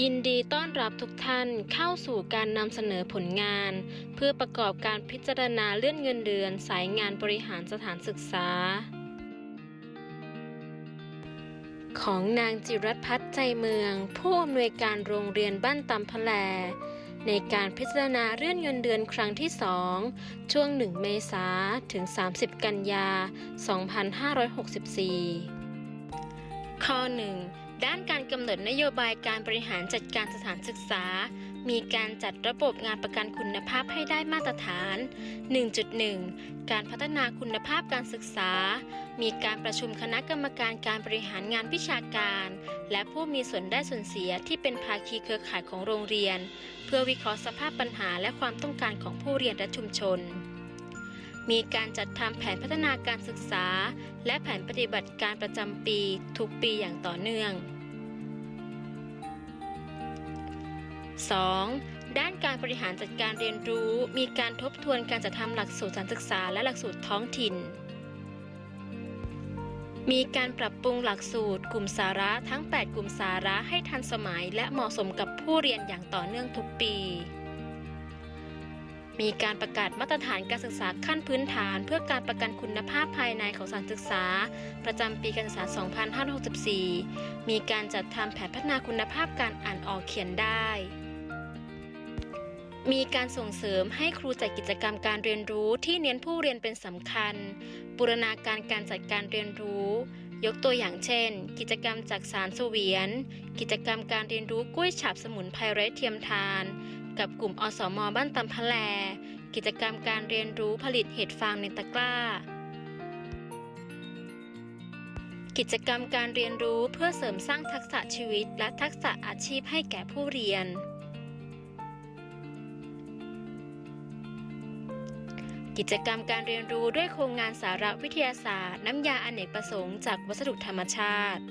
ยินดีต้อนรับทุกท่านเข้าสู่การนำเสนอผลงาน เพื่อประกอบการพิจารณาเลื่อนเงินเดือน สายงานบริหารสถานศึกษา ของนางจิรัตพัฒน์ใจเมือง ผู้อำนวยการโรงเรียนบ้านตำพะแล ในการพิจารณาเลื่อนเงินเดือนครั้งที่2ช่วง 1 เมษาถึง 30 กันยา 2564 ข้อ 1 ด้านการกำหนดนโยบายการบริหารจัดการสถานศึกษา มีการจัดระบบงานประกันคุณภาพให้ได้มาตรฐาน 1.1 การพัฒนาคุณภาพการศึกษา มีการประชุมคณะกรรมการการบริหารงานวิชาการ และผู้มีส่วนได้ส่วนเสียที่เป็นภาคีเครือข่ายของโรงเรียน เพื่อวิเคราะห์สภาพปัญหาและความต้องการของผู้เรียนและชุมชน มีการจัดทำแผนพัฒนาการศึกษา และแผนปฏิบัติการประจำปีทุกปีอย่างต่อเนื่อง 2. ด้านการบริหารจัดการเรียนรู้ มีการทบทวนการจัดทำหลักสูตรการศึกษาและหลักสูตรท้องถิ่น มีการปรับปรุงหลักสูตร กลุ่มสาระทั้ง 8 กลุ่มสาระให้ทันสมัย และเหมาะสมกับผู้เรียนอย่างต่อเนื่องทุกปี มีการประกาศมาตรฐานการศึกษาขั้นพื้นฐาน เพื่อการประกันคุณภาพภายในของสถานศึกษา ประจำปีการศึกษา 2564 มีการจัดทำแผนพัฒนาคุณภาพการอ่านออกเขียนได้ มีการส่งเสริมให้ครูจัดกิจกรรมการเรียนรู้ที่เน้นผู้เรียนเป็นสำคัญ บูรณาการการจัดการเรียนรู้ยกตัวอย่างเช่น กิจกรรมจากสารสเวียน กิจกรรมการเรียนรู้กล้วยฉาบสมุนไพรไร้เทียมทาน กับกลุ่มอสมบ้านตำพะแล กิจกรรมการเรียนรู้ผลิตเห็ดฟางในตะกร้า กิจกรรมการเรียนรู้เพื่อเสริมสร้างทักษะชีวิต และทักษะอาชีพให้แก่ผู้เรียน กิจกรรมการเรียนรู้ด้วยโครงงานสารวิทยาศาสตร์ น้ำยาอเนกประสงค์จากวัสดุธรรมชาติ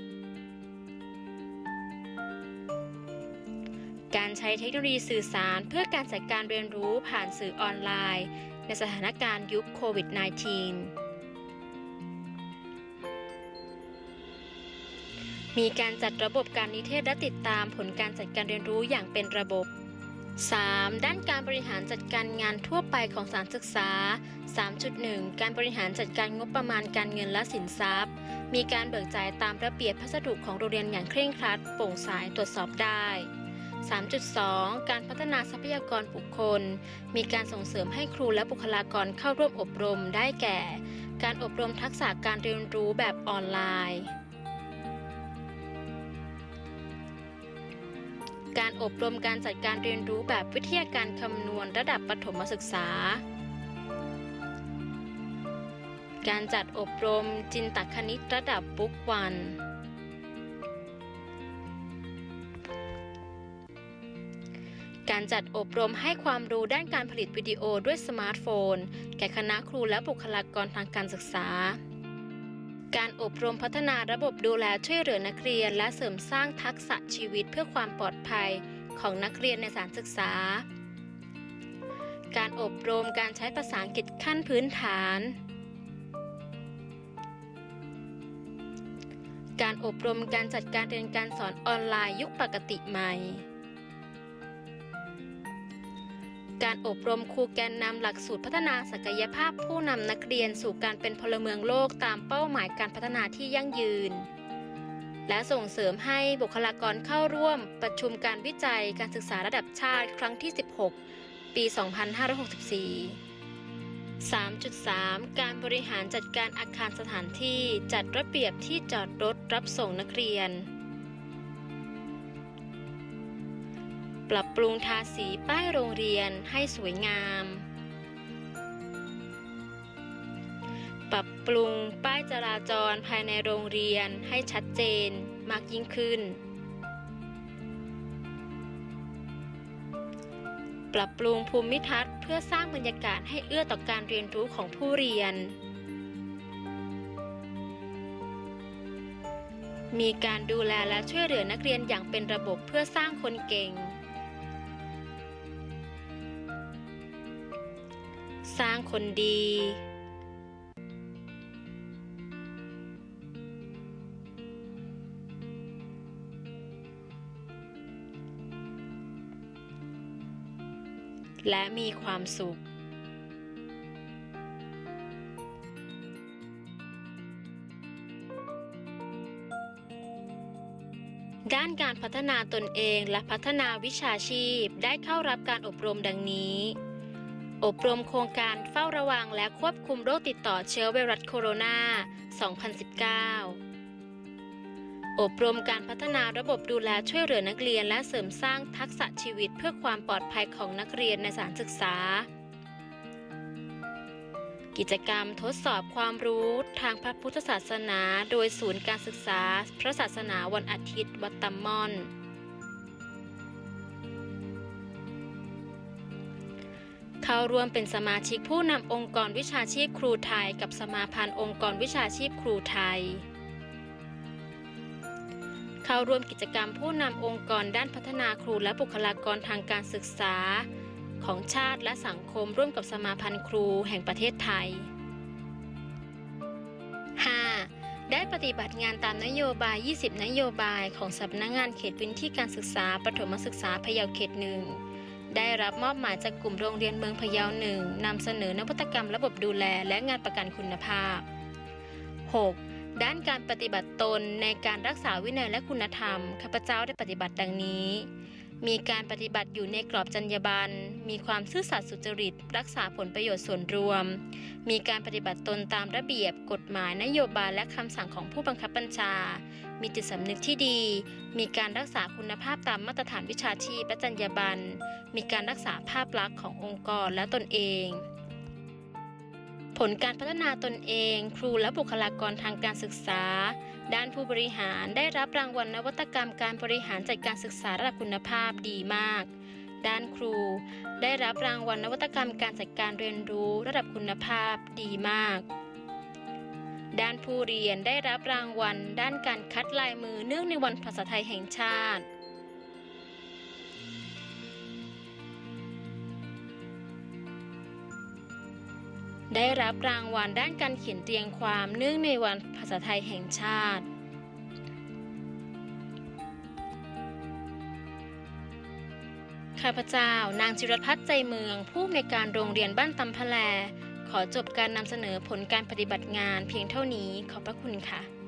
ใช้เทคโนโลยีสื่อสารเพื่อการจัดการเรียนรู้ผ่านสื่อออนไลน์ ในสถานการณ์ยุคโควิด -19 มีการจัดระบบการนิเทศและติดตามผลการจัดการเรียนรู้อย่างเป็นระบบ 3. ด้านการบริหารจัดการงานทั่วไปของสถารศึกษา 3.1 การบริหารจัดการงบประมาณการเงินและสินทรัพย์ มีการเบิกจ่ายตามระเบียบพัสดุของโรงเรียนอย่างเคร่งครัด โปร่งใสตรวจสอบได้ 3.2 การพัฒนาทรัพยากรบุคคล มีการส่งเสริมให้ครูและบุคลากรเข้าร่วมอบรมได้แก่ การอบรมทักษะการเรียนรู้แบบออนไลน์ การอบรมการจัดการเรียนรู้แบบวิทยาการคำนวณระดับประถมศึกษา การจัดอบรมจินตคณิตระดับบุ๊กวัน การจัดอบรมให้ความรู้ด้านการผลิตวิดีโอด้วยสมาร์ทโฟน แก่คณะครูและบุคลากรทางการศึกษา การอบรมพัฒนาระบบดูแลช่วยเหลือนักเรียน และเสริมสร้างทักษะชีวิตเพื่อความปลอดภัยของนักเรียนในสถานศึกษา การอบรมการใช้ภาษาอังกฤษขั้นพื้นฐาน การอบรมการจัดการเรียนการสอนออนไลน์ยุคปกติใหม่ การอบรมครูแกนนำหลักสูตรพัฒนาศักยภาพผู้นำนักเรียนสู่การเป็นพลเมืองโลกตามเป้าหมายการพัฒนาที่ยั่งยืน และส่งเสริมให้บุคลากรเข้าร่วมประชุมการวิจัยการศึกษาระดับชาติครั้งที่ 16 ปี 2564 3.3 การบริหารจัดการอาคารสถานที่จัดระเบียบที่จอดรถรับส่งนักเรียน ปรับปรุงทาสีป้ายโรงเรียนให้สวยงาม ปรับปรุงป้ายจราจรภายในโรงเรียนให้ชัดเจนมากยิ่งขึ้น ปรับปรุงภูมิทัศน์เพื่อสร้างบรรยากาศให้เอื้อต่อการเรียนรู้ของผู้เรียนมีการดูแลและช่วยเหลือนักเรียนอย่างเป็นระบบเพื่อสร้างคนเก่ง ร้างคนดี และมีความสุข ด้านการพัฒนาตนเองและพัฒนาวิชาชีพได้เข้ารับการอบรมดังนี้ อบรมโครงการเฝ้าระวังและควบคุมโรคติดต่อเชื้อไวรัสโคโรนา 2019 อบรมการพัฒนาระบบดูแลช่วยเหลือนักเรียนและเสริมสร้างทักษะชีวิตเพื่อความปลอดภัยของนักเรียนในสถานศึกษา กิจกรรมทดสอบความรู้ทางพระพุทธศาสนา โดยศูนย์การศึกษา พระศาสนาวันอาทิตย์ วัดตำม่อน เข้าร่วมเป็นสมาชิกผู้นำองค์กรวิชาชีพครูไทย กับสมาพันธ์องค์กรวิชาชีพครูไทย เข้าร่วมกิจกรรมผู้นำองค์กรด้านพัฒนาครูและบุคลากรทางการศึกษา ของชาติและสังคมร่วมกับสมาพันธ์ครูแห่งประเทศไทย 5. ได้ปฏิบัติงานตามนโยบาย 20 นโยบายของสำนักงงานเขตพื้นที่การศึกษาประถมศึกษาพะเยาเขตหนึ่ง ได้รับมอบหมายจากกลุ่มโรงเรียนเมืองพะเยาหนึ่งนำเสนอนวัตกรรมระบบดูแลและงานประกันคุณภาพ 6. ด้านการปฏิบัติตนในการรักษาวินัยและคุณธรรมข้าพเจ้าได้ปฏิบัติดังนี้ มีการปฏิบัติอยู่ในกรอบจรรยาบรรณมีความซื่อสัตย์สุจริต รักษาผลประโยชน์ส่วนรวม มีการปฏิบัติตนตามระเบียบ กฎหมายนโยบายและคำสั่งของผู้บังคับบัญชา มีจิตสำนึกที่ดี มีการรักษาคุณภาพตามมาตรฐานวิชาชีพและจรรยาบรรณ มีการรักษาภาพลักษณ์ขององค์กรและตนเอง ผลการพัฒนาตนเอง ครูและบุคลากรทางการศึกษา ด้านผู้บริหารได้รับรางวัลนวัตกรรมการบริหารจัดการศึกษาระดับคุณภาพดีมาก ด้านครู ได้รับรางวัลนวัตกรรมการจัดการเรียนรู้ระดับคุณภาพดีมาก ด้านผู้เรียนได้รับรางวัล ด้านการคัดลายมือเนื่องในวันภาษาไทยแห่งชาติ ได้รับรางวัลด้านการเขียนเรียงความเนื่องในวันภาษาไทยแห่งชาติข้าพเจ้า นางจิรพัฒน์ใจเมือง ผู้อำนวยการโรงเรียนบ้านตำพะแล ขอจบการนำเสนอผลการปฏิบัติงานเพียงเท่านี้ขอบพระคุณค่ะ